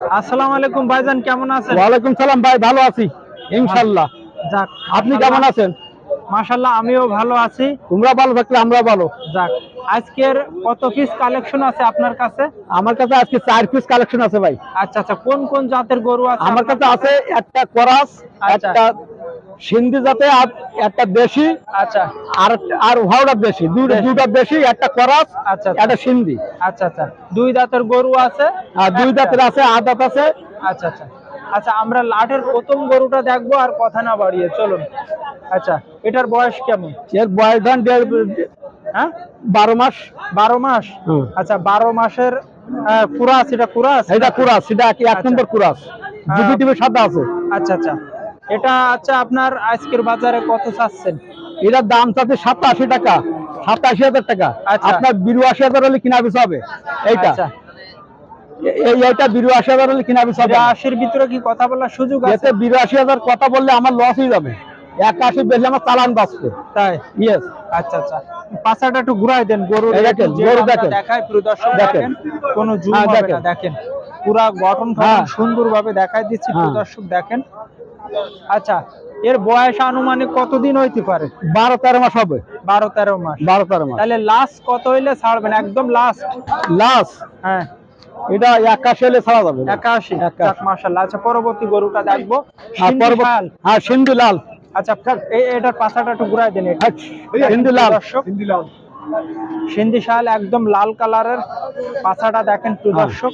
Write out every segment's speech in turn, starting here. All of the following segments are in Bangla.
আসসালামু আলাইকুম ভাইজান কেমন আছেন? ওয়ালাইকুম সালাম ভাই ভালো আছি ইনশাআল্লাহ। যাক আপনি কেমন আছেন? মাশাআল্লাহ আমিও ভালো আছি। তোমরা ভালো থাকলে আমরা ভালো। যাক আজকের কত পিস কালেকশন আছে আপনার কাছে? আমার কাছে আজকে চার পিস কালেকশন আছে ভাই। আচ্ছা আচ্ছা কোন কোন জাতের গরু আছে আমার কাছে? আছে একটা করাস আচ্ছা। একটা সিন্ধি জাতে আর একটা দেশি আচ্ছা। আর আর হাওড়া দেশি। দুটো দেশি। দেশি একটা করাস আচ্ছা, আচ্ছা। একটা সিন্ধি। আচ্ছা আচ্ছা। দুই দাঁতের গরু আছে আর দুই দাঁতের আছে আট দাঁত আছে। আচ্ছা আচ্ছা। আচ্ছা আমরা লাটের প্রথম গরুটা দেখব আর কথা না বাড়িয়ে চলুন। আচ্ছা এটার বয়স কেমন? এর বয়স ধরেন দেড় হ্যাঁ? বারো মাস। বারো মাস? আচ্ছা বারো মাসের কুরাস এটা কুরাস? এটা কুরাস কি এক আচ্ছা। নম্বর কুরাস। দুটি সাদা আছে। আচ্ছা আচ্ছা। এটা আচ্ছা আপনার আজকের বাজারে কত চাচ্ছেন? এটার দাম চাচ্ছে সাতাশি টাকা। সাতাশি হাজার টাকা। আচ্ছা। আপনার বিরাশি হাজার হলে কিনা বেচা হবে। এইটা। আচ্ছা। এইটা বিরাশি হাজার হলে কিনা বেচা হবে। আশির ভিতরে কি কথা বলার সুযোগ আছে? বিরাশি হাজার কথা বললে আমার লস হয়ে যাবে। একাশি বেচলে আমার চালান বাঁচবে। তাই? ইয়েস আচ্ছা আচ্ছা। পাশাটা একটু ঘুরাই দেন। গরু দেখেন, গরু দেখেন। দেখায় প্রিয় দর্শক দেখেন। কোনো জুম হ্যাঁ, হবে না। দেখেন। পুরা গঠন হ্যাঁ। সুন্দর ভাবে দেখাই দিচ্ছি প্রিয় হ্যাঁ। দর্শক দেখেন। আচ্ছা এর বয়স আনুমানিক কতদিন হইতে পারে? বারো তেরো মাস হবে। বারো তেরো মাস। বারো তেরো মাস। তাহলে লাস্ট কত হইলে ছাড়বেন? একদম লাস্ট লাস্ট হ্যাঁ। এটা একাশি হলে ছাড়া যাবে। একাশি? মাশাআল্লাহ। আচ্ছা পরবর্তী গরুটা দেখব। আর সিন্ধি। হ্যাঁ সিন্ধু লাল। আচ্ছা এই এটার পাশাটা একটু ঘুরাই দেন এটা। হ্যাঁ, সিন্ধু লাল। দর্শক সিন্ধি শাল একদম লাল কালারের পাছাটা দেখেন প্রিয় হ্যাঁ। দর্শক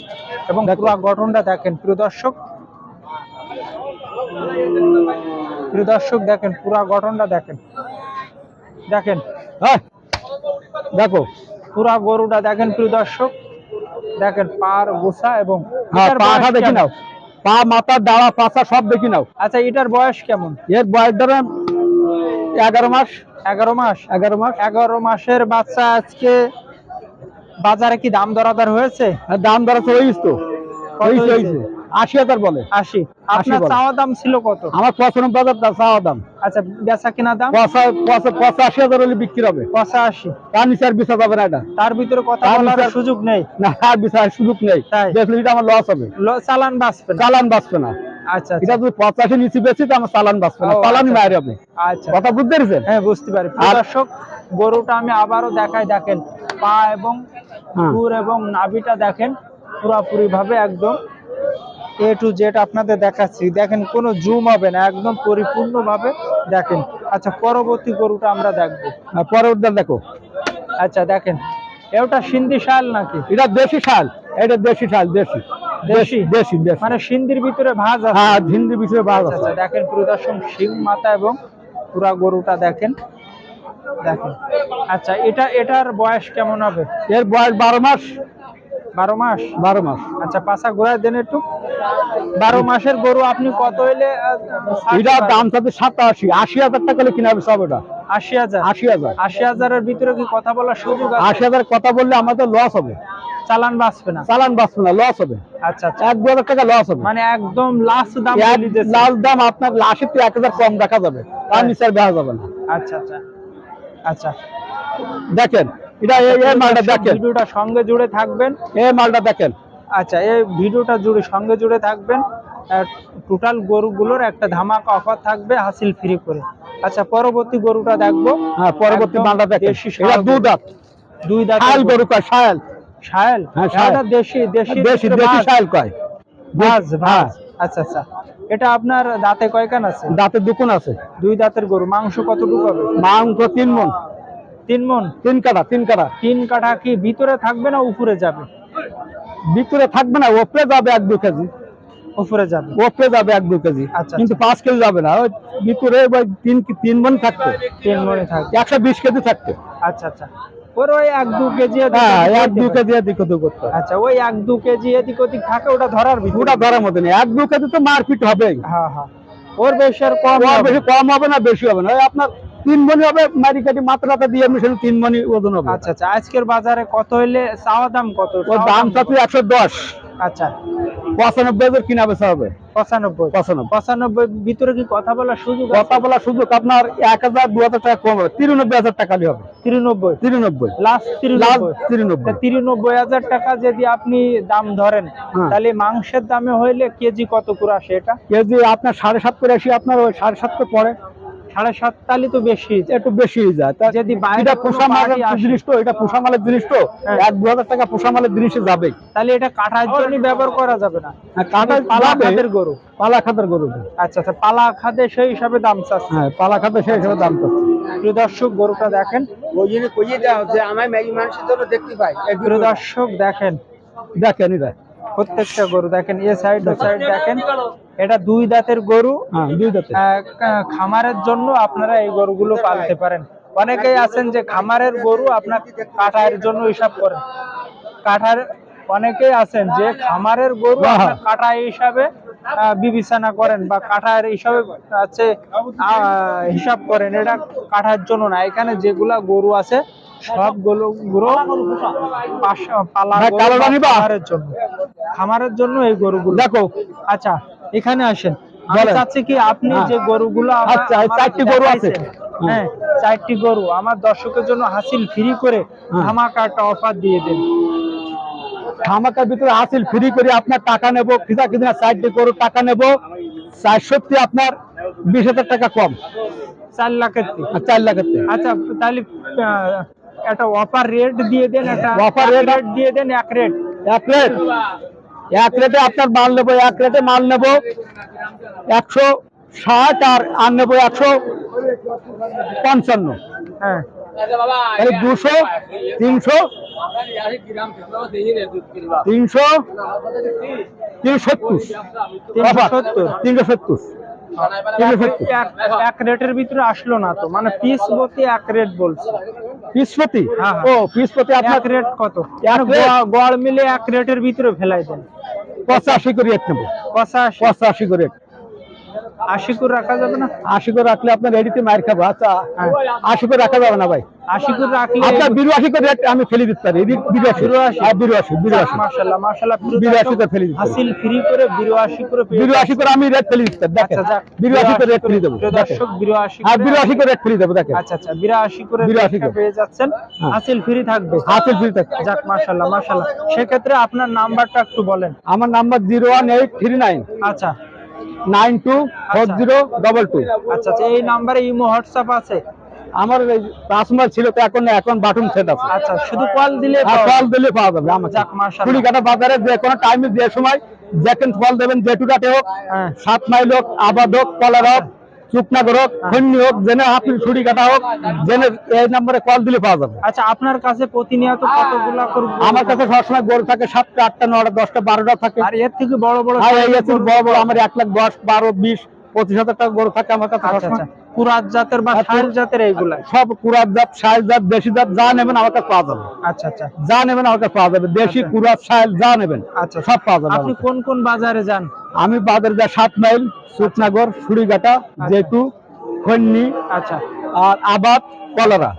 এবং। পুরো গঠনটা দেখেন প্রিয় দর্শক। প্রিয় দর্শক দেখেন পুরো গঠনটা দেখেন। দেখেন হ্যাঁ দেখো পুরা গরুটা দেখেন প্রিয় দর্শক। দেখেন পার গোসা এবং হ্যাঁ পাটা দেখি নাও। পা মাথা পাছা সব দেখি নাও। আচ্ছা এটার বয়স কেমন? এর বয়স ধরেন এগারো মাস। এগারো মাস? এগারো মাস। এগারো মাসের বাচ্চা আজকে বাজারে কি দাম দরাদার হয়েছে? আর দাম দর আছে তো। হয়েছে? আশি হাজার বলে। আশি। আপনার চাওয়া দাম ছিল কত? আমার পছন্দ বাজার চাওয়া দাম। আচ্ছা বেচা কিনা দাম? পচা পচা- পঁচাশি হাজার হলে বিক্রি হবে। পঁচাশি। তার নিচে আর বিচার যাবে না এটা। তার ভিতরে কথা বলার সুযোগ নেই। না আর বিচার সুযোগ নেই। তাই? দেখলে এটা আমার লস হবে। চালান বাঁচবে না। চালান বাঁচবে না। আচ্ছা আচ্ছা। এটা যদি পঁচাশি নিচে বেশি তো আমার চালান বাঁচবে না। চালানই আচ্ছা। হবে। আচ্ছা। কথা বুঝতে পেরেছেন? হ্যাঁ বুঝতে পারি। দর্শক গরুটা আমি আবারও দেখাই দেখেন। পা এবং হ্যাঁ। এবং নাভিটা দেখেন পুরাপুরি ভাবে একদম এ টু জেড আপনাদের দেখাচ্ছি। দেখেন কোনো জুম হবে না একদম পরিপূর্ণ ভাবে দেখেন। আচ্ছা পরবর্তী গরুটা আমরা দেখব। আর পরে দেখো। আচ্ছা দেখেন এটা সিন্ধি শাল নাকি? এটা দেশি শাল। এটা দেশি শাল দেশি। দেশি? দেশি মানে সিন্ধির ভিতরে ভাজ আছে? হ্যাঁ বাদ আচ্ছা আছে। আচ্ছা দেখেন পুরো দর্শক সিং মাথা এবং পুরা গরুটা দেখেন। দেখেন। আচ্ছা এটা এটার বয়স কেমন হবে? এর বয়স বারো মাস। বারো মাস? বারো মাস। আচ্ছা পাশা ঘোরায় দেন একটু। বারো মাসের গরু আপনি কত হইলে দাম থাকে সাতাশি আশি হাজার টাকা হলে কিনা হবে সব এটা। আশি হাজার? আশি হাজার। আশি হাজারের ভিতরে কি কথা বলার সুযোগ আশি হাজার কথা বললে আমাদের লস হবে। চালান বাঁচবে না? চালান বাঁচবে না লস হবে। আচ্ছা আচ্ছা। এক দু হাজার টাকা লস হবে। মানে একদম লাস্ট দাম দাম আপনার আশি থেকে এক হাজার কম দেখা যাবে। তার নিচে আর বেড়া যাবে না। আচ্ছা আচ্ছা। আচ্ছা। দেখেন এটা এই এই মালটা দেখেন। ভিডিওটা সঙ্গে জুড়ে থাকবেন। এই মালটা দেখেন। আচ্ছা এই ভিডিওটা জুড়ে সঙ্গে জুড়ে থাকবেন। টোটাল গরুগুলোর একটা ধামাকা অফার থাকবে হাসিল ফ্রি করে। আচ্ছা পরবর্তী গরুটা দেখব। হ্যাঁ পরবর্তী মালটা দেখেন। ষাঁড় দাঁত দুই দাঁত শাল গরু। কয়? শাল সায়াল হ্যাঁ, সায়াল। দেশি দেশি দেশি দেশি শাল কয়? ভাজ হ্যাঁ। ভাজ আচ্ছা আচ্ছা। এটা আপনার দাঁতে কয়কান আছে? দাঁতে দুকুন আছে। দুই দাঁতের গরু। মাংস কতটুকু হবে? মাংস তিন মন। তিন মন? তিন কাটা তিন কাটা তিন কাঠা কি ভিতরে থাকবে না উপরে যাবে? ভিতরে থাকবে না ওপরে যাবে এক দু কেজি। উপরে যাবে। যাবে এক দু কেজি। আচ্ছা, কিন্তু পাঁচ কেজি যাবে না ভিতরে তিন তিন মন থাকবে। তিন মনে থাকবে। একশো বিশ কেজি থাকবে। আচ্ছা আচ্ছা। ওর ওই এক দু কেজি এদিক হ্যাঁ ওদিক এক দু কেজি এদিক ওদিক করতে আচ্ছা ওই এক দু কেজি এদিক ওদিক থাকে ওটা ধরার ওটা ধরার মতো নেই। এক দু কেজি তো মারপিট হবেই। হ্যাঁ হ্যাঁ। ওর বেশি আর কম হবে। বেশি কম হবে না বেশি হবে না। আপনার তিন মনি হবে মারি কাটি মাত্রাটা দিয়ে তিন মনি ওজন হবে। আচ্ছা আচ্ছা আজকের বাজারে কত হইলে চাওয়া দাম কত? ওর দাম চাচ্ছি একশো দশ। আচ্ছা। পঁচানব্বই হাজার কিনা বেচা হবে। পঁচানব্বই। পঁচানব্বই। পঁচানব্বই ভিতরে কি কথা বলার সুযোগ কথা বলার সুযোগ আপনার এক হাজার দু হাজার টাকা কম হবে। তিরানব্বই হাজার টাকা হবে। তিরানব্বই? তিরানব্বই। লাস্ট লাস্ট তিরানব্বই। তিরানব্বই তিরানব্বই হাজার টাকা যদি আপনি দাম ধরেন হ্যাঁ। তাহলে মাংসের দামে হইলে কেজি কত করে আসে এটা? কেজি আপনার সাড়ে সাত করে আসি আপনার ওই সাড়ে সাত করে পড়ে। সাড়ে সাত তাহলে তো বেশি একটু বেশি হয়ে যায়। তা যদি এটা পোষা মালের জিনিস তো এটা পোষা মালের জিনিস তো। হ্যাঁ। এক দু হাজার টাকা পোষা মালের জিনিসে যাবে তাহলে এটা কাটার জন্য ব্যবহার করা যাবে না। কাটা পালা খাদের গরু। পালা খাতের গরু। আচ্ছা আচ্ছা পালা খাদে সেই হিসাবে দাম চাচ্ছে। হ্যাঁ পালা খাতে সেই হিসেবে দাম দর্শক গরুটা দেখেন। ওই জন্য কইয়ে দেওয়া হচ্ছে আমার ম্যাগি মানুষের জন্য দেখতে পাই। দর্শক দেখেন। দেখেন এটা প্রত্যেকটা গরু দেখেন এ সাইড ও সাইড দেখেন। এটা দুই দাঁতের গরু। হ্যাঁ দুই খামারের জন্য আপনারা এই গরুগুলো পালতে পারেন। অনেকেই আছেন যে খামারের গরু আপনার কাটার জন্য হিসাব করেন। কাঠার অনেকেই আছেন যে খামারের গরু কাটা হিসাবে বিবেচনা করেন বা কাঠার হিসাবে আছে হিসাব করেন। এটা কাঠার জন্য না। এখানে যেগুলা গরু আছে সব গরু পালা খামারের জন্য এই গরুগুলো। দেখো। আচ্ছা এখানে আসেন। আমি চাচ্ছি কি আপনি হ্যাঁ। যে গরুগুলো আমার- আচ্ছা, চারটি গরু আছে। হ্যাঁ চারটি গরু। আমার দর্শকের জন্য হাসিল ফ্রি করে হ্যাঁ। ধামাকা একটা অফার দিয়ে দেন। ধামাকার ভিতরে হাসিল ফ্রি করে আপনার টাকা নেব খিদা খিদা সাইড করে টাকা নেব চারশোটি আপনার বিশ হাজার টাকা কম। চার লাখের চার লাখের। আচ্ছা তাহলে একটা অফার রেট দিয়ে দেন একটা অফার রেট দিয়ে দেন এক রেট এক রেট এক রেটে আপনার মাল নেব এক রেটে মাল নেব। একশো ষাট আর আর নেব একশো পঞ্চান্ন। হ্যাঁ। দুশো তিনশো তিনশো তিনশো সত্তর। তিনশো সত্তর। তিনশো সত্তর। এক- এক রেটের ভিতরে আসলো না তো। মানে পিস প্রতি এক রেট বলছে। পিসপতি? হ্যাঁ, ও পিসপতি আপনার রেট কত? মানে? গড়- মিলে এক রেটের ভিতরে ফেলাই দেন। পঁচাশি করে রেট নেব। পঁচাশি। পঁচাশি করে। আশি করে রাখা যাবে না? আশি করে রাখলে আপনার মার খাব। আচ্ছা হ্যাঁ। আশি করে রাখা যাবে না ভাই? আশি করে রাখলে আপনার বিরাশি করে রেট আমি ফেলে দিতে পারি। বিরাশি বিরাশি? বিরাশি বিরাশি মাশাআল্লাহ মাশাআল্লাহ বিরাশি করে ফেলে দিতে হাসিল ফ্রি করে বিরাশি করে বিরাশি করে আমি রেট ফেলে দিতে দেখেন আচ্ছা, বিরাশি করে রেট ফেলে দেবো। দর্শক বিরাশি আর বিরাশি করে রেট ফেলে দেবো। দেখেন। আচ্ছা আচ্ছা বিরাশি করে 82 পেয়ে যাচ্ছেন। হ্যাঁ। হাসিল ফ্রি থাকবে। হাতের ফ্রি যাক মাশাআল্লাহ। সেক্ষেত্রে আপনার নাম্বারটা একটু বলেন। আমার number zero one eight three nine. আচ্ছা। Nine two four zero double two. আচ্ছা আচ্ছা এই নাম্বারে ইমো হোয়াটসঅ্যাপ আছে? আমার পাঁচমাল ছিল তো এখন এখন বাটন সেট আছে। আচ্ছা শুধু কল দিলে কল ফল দিলে পাওয়া যাবে আমাকে। যাক, মাশাআল্লাহ। কুড়িকাটা বাজারে যে কোনো টাইমে যে সময় যেখান ফল দেবেন জেটুকাটে হোক হ্যাঁ। সাত মাইল হোক আবাদ হোক কলার হোক চুকনাগর হোক খন্নি হোক জেনে আপনি ছুরি কাটা হোক জেনে এই নম্বরে কল দিলে পাওয়া যাবে। আচ্ছা আপনার কাছে প্রতিনিয়ত কতগুলো আমার কাছে সবসময় গরু থাকে সাতটা আটটা নটা দশটা বারোটা থাকে। আর এর থেকে বড় বড় আর এর থেকে বড় বড় আমার এক লাখ দশ বারো বিশ পঁচিশ হাজার টাকা গরু থাকে আমার কাছে আচ্ছা আচ্ছা। পুরাত জাতের বা আর জাতের এইগুলা? সব কুরাত জাত সাইজ জাত দেশি জাত যা নেবেন আমার কাছে পাওয়া যাবে। আচ্ছা আচ্ছা। যা নেবেন আমার কাছে পাওয়া যাবে। দেশি আচ্ছা। কুরাত যা নেবেন আচ্ছা সব পাওয়া যাবে আপনি কোন কোন বাজারে যান? আমি বাজার যা সাত মাইল সুটনাগর সুড়িঘাটা জেটু খন্নি আচ্ছা। আর আবাদ কলরা।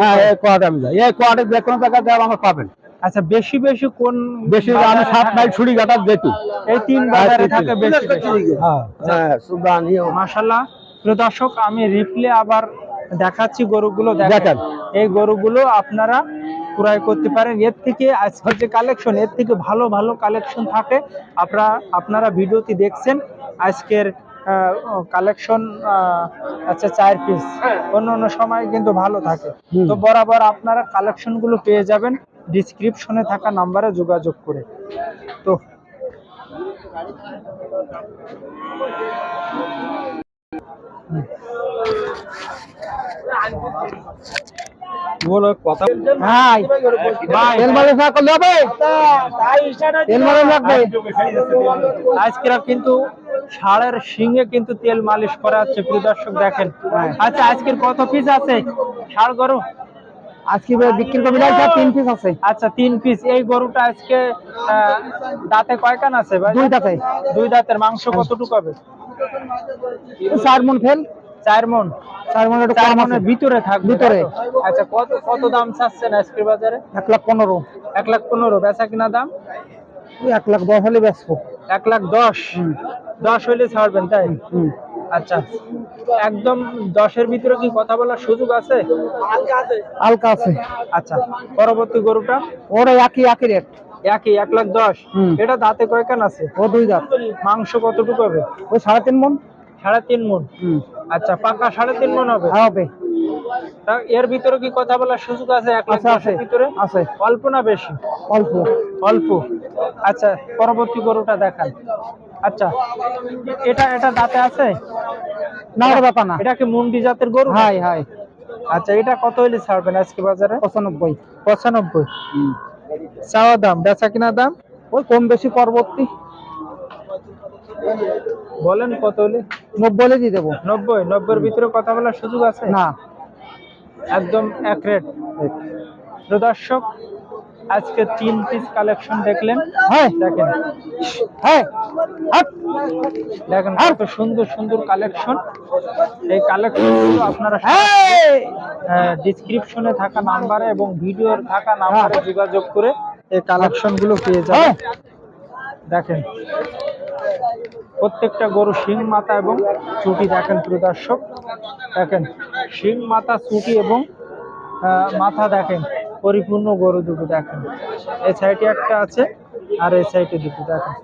হ্যাঁ এই কোয়ার্টে আমি যাই। এই কোয়ার্টে যে কোনো জায়গায় আমার পাবেন। আচ্ছা বেশি বেশি কোন বেশি আমি সাত? মাইল সুড়িঘাটা জেটু এই তিন বাজারে থাকে বেশি বেশি। হ্যাঁ হ্যাঁ মাশাল্লাহ প্রিয় দর্শক আমি রিপ্লে আবার দেখাচ্ছি গরুগুলো দেখেন। দেখেন। এই গরুগুলো আপনারা ক্রয় করতে পারেন। এর থেকে আজকের যে কালেকশন এর থেকে ভালো ভালো কালেকশন থাকে। আপনারা আপনারা ভিডিওটি দেখছেন। আজকের কালেকশন আচ্ছা চার পিস অন্য অন্য সময় কিন্তু ভালো থাকে। তো বরাবর আপনারা কালেকশনগুলো পেয়ে যাবেন। ডিসক্রিপশনে থাকা নাম্বারে যোগাযোগ করে। তো বলো কথা ভাই ভাই। তেল মালিশ না করলে হবে? তেল মালিশ লাগবে আজকেরা কিন্তু ষাঁড়ের শিঙে কিন্তু তেল মালিশ করা হচ্ছে। প্রিয় দর্শক দেখেন। আচ্ছা আজকের কত পিস আছে? ষাঁড় গরু? আজকে বিক্রি করবি। না তিন পিস আছে। আচ্ছা তিন পিস এই গরুটা আজকে দাঁতে কয়কান আছে ভাই? দুই দাঁতে। দুই দাঁতের মাংস কতটুকু হবে? চার মন ফেল। চার মন। চার মন চার মনের ভিতরে থাকবে ভিতরে। আচ্ছা কত কত দাম চাচ্ছেন আজকের বাজারে? এক লাখ পনেরো। এক লাখ পনেরো। বেচা কিনা দাম? এক লাখ দশ হলে বেচবো। এক লাখ দশ। দশ হইলে ছাড়বেন তাই? হুম। আচ্ছা একদম দশের ভিতরে কি কথা বলার সুযোগ আছে? হালকা আছে। আচ্ছা পরবর্তী গরুটা? ওরা একই একই রেট একই এক লাখ দশ। হুম। এটা দাঁতে কয়কান আছে? ও দুই দাঁত। মাংস কতটুকু হবে? ওই সাড়ে তিন মন সাড়ে তিন মন আচ্ছা পাকা সাড়ে তিন মন হবে? হ্যাঁ হবে। তা এর ভিতরে কি কথা বলার সুযোগ আছে? এক লাখ দশের ভিতরে? আছে। অল্প না বেশি? অল্প। অল্প। আচ্ছা পরবর্তী গরুটা দেখান। আচ্ছা এটা এটা দাঁতে আছে? না ওর ব্যাপার না। এটা কি মুন্ডি জাতের গরু হাই হাই। আচ্ছা এটা কত হইলে ছাড়বেন আজকে বাজারে? পঁচানব্বই। পঁচানব্বই। চাওয়া দাম বেচা কিনা দাম? ওই কম বেশি পরবর্তী। বলেন কত হইলে? নব্বই হলে দিয়ে দেবো। নব্বই নব্বইয়ের ভিতরে কথা বলার সুযোগ আছে? না। একদম এক রেট। দর্শক আজকে তিন পিস কালেকশন দেখলেন। হ্যাঁ। দেখেন। হ্যাঁ। হাট। দেখেন কত সুন্দর সুন্দর কালেকশন এই কালেকশন আপনারা হ্যাঁ। ডিসক্রিপশনে থাকা নাম্বারে এবং ভিডিওর থাকা নাম্বারে যোগাযোগ করে এই কালেকশনগুলো পেয়ে যাবেন। হ্যাঁ। দেখেন। প্রত্যেকটা গরু শিং মাথা এবং চুটি দেখেন প্রিয় দর্শক। দেখেন শিং মাথা চুটি এবং মাথা দেখেন। পরিপূর্ণ গরু দুটো দেখেন। এই সাইডে একটা আছে আর এই সাইডে দুটো দেখেন।